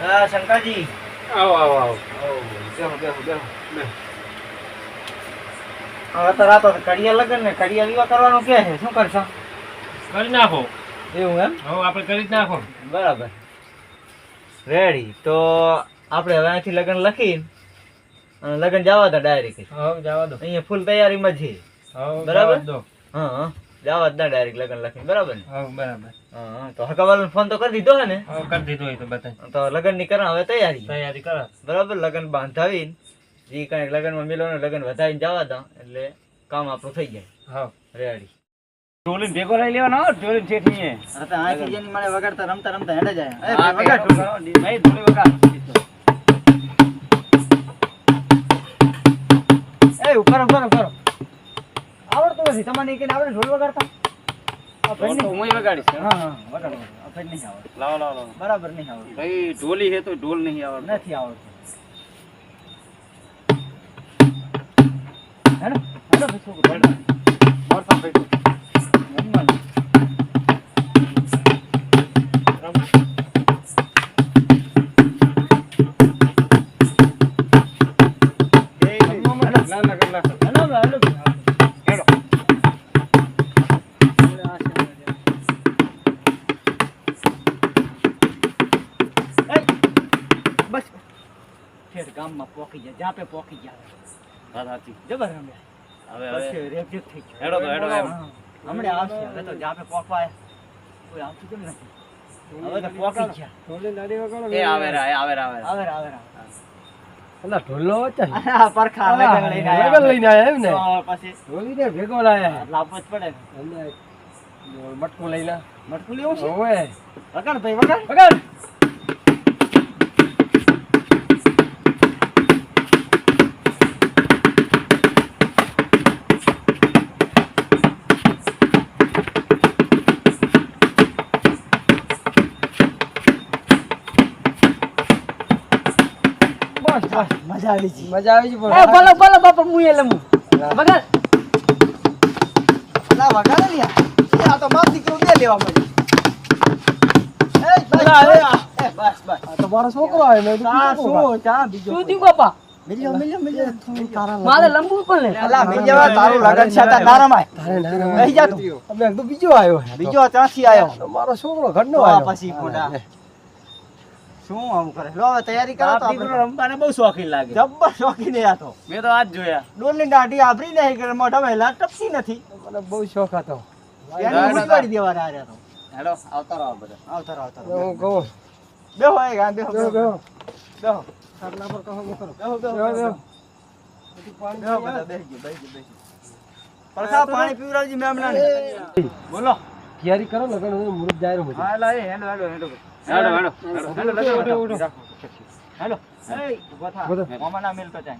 હા શંકરજી. આવો આવો આવો. બેહો બેહો બેહો. હવે તો રાતો કડિયા લગન ને કડિયા વિવાહ કરવાનું કે છે. શું કરશો? કરી નાખો. એવું એમ? હવે આપણે કરી જ નાખો. બરાબર. રેડી તો આપણે હવે અહીંથી લગ્ન લખી લગ્ન જવા દો ડાયરેક્ટ. હવે જવા દો. અહીંયા ફૂલ તૈયારીમાં છે હવે બરાબર? હા હા. ના ડાયરેક્ટ લગન લખી બરાબર ને? બરાબર. હા તો હકાવાલ ફોન તો કરી દીધો હે ને? કરી દીધો તો બતાય તો લગનની કરા હવે તૈયારી? તૈયારી કરા. બરાબર લગન બાંધાવી જે કાંઈક લગનમાં મિલો ને લગન વધાવીને જવા દો એટલે કામ આપણું થઈ જાય. હા. રેડી. ટોલિન ભેગો લઈ લેવાનો હો, ઢોલીને ઠેઠીએ. હા તો જેની મારે વગાડતા રમતા રમતા હેડે જાય. એ વગાડ. ભાઈ, ઢોલી વગાડ. ભાઈ નહીં. આવડતું. લાવો, લાવો, લાવો. બરાબર નહીં આવડે ભાઈ, ઢોલી હે તો ઢોલ નહીં આવડે નથી આવડતું. હેડો હેડો પોકી જાય જાપે પોકી જાય વાત સાચી. જબર હવે, હવે. પછી થઈ ગયો. હેડો તો, હેડો એમ. હા. આવશે. હવે તો જાપે પોકવા કોઈ આવતું કેમ નથી? હવે તો પોકી ગયા એ નાડી વગાડો. એ આવે રે આવે રે આવે આવે આવે રે. અલા ઢોલો વચ્ચે આ પરખા લગન લઈને આયા. લગન લઈને આયા એમ ને? પછી ઢોલીને ભેગો લાયા. એટલે પડે. અને મટકું લઈને. મટકું લેવું છે? ઓવે. વગાડ ભાઈ વગાડ. વગાડ. મજા આવી છે મજા આવી છે પણ બોલો બોલો બાપા હું એ લમું વગાડ ના વગર લ્યા આ તો માર દીકરો બે લેવા મળે એ બસ બસ બસ તો મારો છોકરો આવે મેં શું શું બીજો શું થયું બાપા મિલ્યો મિલ્યો મિલ્યો તારા મારે લંબુ પણ અલા મિલ્યો તારું લગન છે તા નારામાય તારે ના ના જા તું અમે તો બીજો આવ્યો બીજો ત્યાંથી આયો તો મારો છોકરો ઘરનો આવ્યો પછી શું આમ કરે? લો હવે તૈયારી કરો તો આપણે રમવાને બહુ શોખીન લાગે. જબ્બર શોખીન આ તો. મેં તો આજ જોયા. ડોલની દાઢી આભરી નહીં કે મોઢા વહેલા ટપસી નથી. મને બહુ શોખ હતો. એને ઉડી દેવાના આ રહ્યા તો. હેડો આવતા રહો બધા આવતારો આવતારો એટલે હું કહું બેહો. એ ગા બેહો બેહો, બેહો. બેહો. પર કહો, કરું. બેહો બેહો બેહો, બેહો. બધા બેહી ગયો બેહી ગયો બેહી પરખા પાણી પીવડાવજી મેમણાને બોલો. તૈયારી કરો લગન મુરત જાય રહ્યો હા હેલો એ હેડો હેડો હેડો હેડો હેડો હેડો હેડો ઉઠો, ઉઠો, ઉઠો. હેલો. એ ઊભા થા. મામા ના મિલ જાય.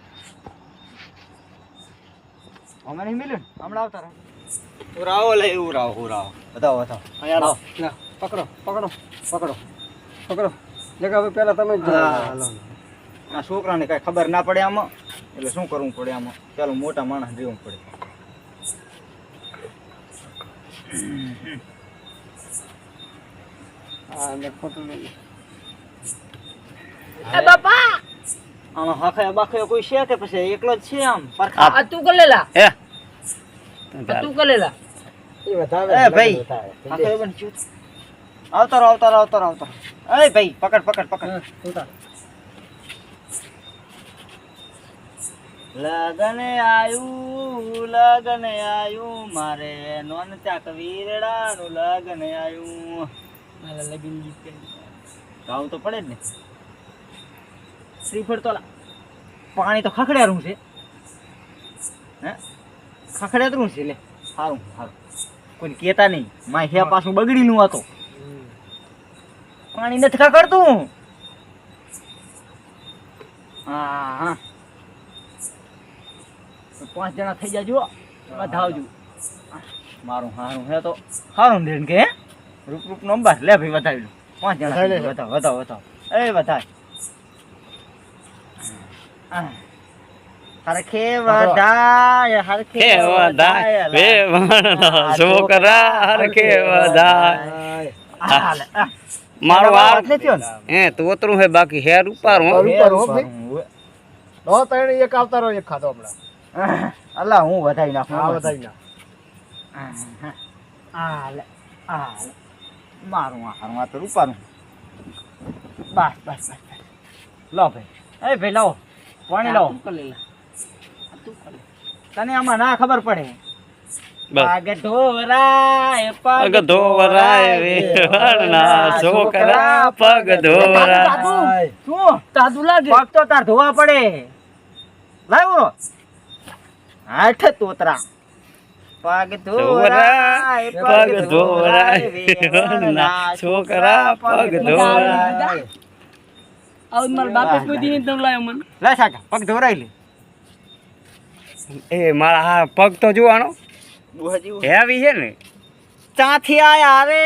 મામા નહીં મિલ્યું ને? હમણાં આવતા રહો. ઉરાવો લે ઉરાવો ઉરાવો. બતાવો બતાવો. અહીંયા લાવો. લા, પકડો પકડો પકડો પકડો. જગા હવે પહેલા તમે જાઓ. છોકરાને કઈ ખબર ના પડે આમાં. એટલે શું કરવું પડે આમાં? ચાલો મોટા માણસ રહેવું પડે. હા, અને ખોટું નહીં. એ બાપા આમાં હાખે બાખે કોઈ છે કે પછી એકલો જ છે આમ પરખા આ તું કલેલા હે તું કલેલા એ વધારે એ ભાઈ લગન હાખે બન ચૂપ. આવતારો આવતારો આવતારો આવતારો એ ભાઈ પકડ પકડ પકડ. લગન આયુ લગન આયુ મારે નોન ચાક વીરડાનું લગન આયુ મારા ગાવું તો પડે જ ને. શ્રીફળ તો પાણી તો ખખડ્યારું છે. હે? ખખડ્યાતરું છે લે. સારું સારું કોઈ કહેતા નહીં. માય હે પાછું બગડીનું હતો. પાણી નથી ખખડતું. હા હા. પાંચ જણા થઈ જાજો વધાવજો મારું હારું હે તો. હારું દેન કે હે? રૂપ રૂપ નંબર લે ભાઈ વધાવી લો પાંચ જણા થઈ ગયા. વધાવ વધાવ વધાવ એ વધાવ આહ. હરખે વધાય હરખે કે વધાય વે વણનો છોકરા હરખે વધાય આ લે, આ. મારો વાત હાર નથી થયો ને? હે તોતરું હે બાકી હેર ઉપાડું હો. ઉપર હો ભાઈ. હું, દો ત્રણ એક આવતા રહો એક ખાધો હમણાં અલા હું વધાઈ નાખું આ બધાય ના આ લે આ લે મારું હારું આ તો રૂપારું બસ બસ બસ. લો ભાઈ. એ ભાઈ લાવો પાણી લાવો તને આમાં ના ખબર પડે. પગ પગ ધોવરાય છોકરા પગ ધોવરાય. શું? તાદુ લાગે. પગ તો તાર ધોવા પડે. લાવો આઠ તોતરા. પગ ધોરાય પગ ધોરાય છોકરા પગ ધોરાય આવું મારા બાપે કોઈ દી નહીં તમે લાવ્યો લે સાકા પગ ધોરાય લે. એ મારા હા પગ તો જોવાનો હેવી છે ને. ચાથી આયા રે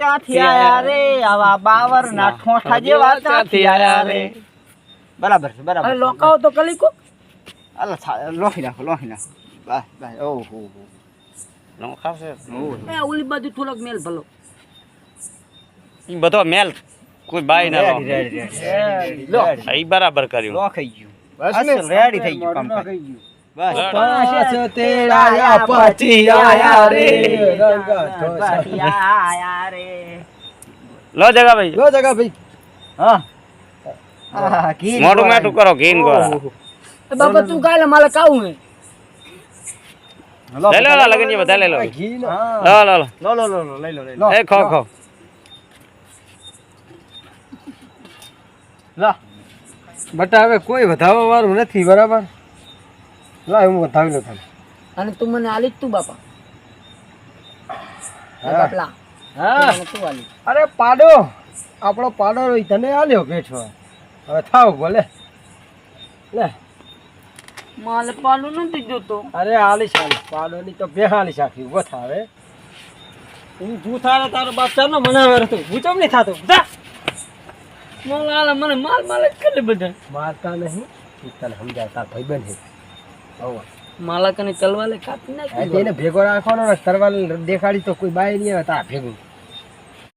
ચાથી આયા રે આવા બાવર ના ઠોઠા જેવા ચાથી આયા રે. બરાબર છે બરાબર લોકાઓ તો કલી કો અલા લોહી નાખો લોહી નાખો. બસ બસ ઓહો. હો નો ખાશે એ ઓલી બાજુ થોડોક મેલ ભલો. ઈ બધો મેલ. કોઈ બાઈ ના લો. ઈ બરાબર કર્યું. લો ખાઈ ગયું. બસ અસલ રેડી થઈ ગયું મોઢું કામ નાખાઈ ગયું. બસ. પાંચ તેરાયા પછી આયા રે. રંગા આયા રે. લો જગા ભાઈ. લો જગા ભાઈ. હા. ગોળાય. મેટું કરો ઘીન એ બાપા તું કાલે મારે કાવું હે? લઈ લો લો લગન બધા લઈ લો. ઘી નો હા. લો લો લો. લો લો લો લો લઈ લો લઈ લો. લો. એ ખો ખો. લા. બટા હવે કોઈ વધારવા વાળું નથી બરાબર? લા હું વધાવી લો તને અને તું મને આલી જ તું બાપા. હા. બાપલા હા. તું આલી. અરે પાડો. આપણો પાડો તને આલ્યો બેઠો હવે થાવ ભલે. લે. માલે પાલો નથી જોતો. અરે આલીશ આલીશ પાલોની તો બેહાલીશ શાખી ઊભો થાવે હું જૂથાને તારો બાપ ચાલો મનાવે તો. હું ચમ નહીં થતો? જા. મને આલે મને માલ માલ જ કરે બધા. મારતા નહીં. તું તને સમજાય તાર ભાઈબંધ હે હવે માલા કને ચલવા લે કાપી નાખી એને ભેગો રાખવાનો ને તરવાલ દેખાડી તો કોઈ બાય નહીં આવે તાર ભેગું.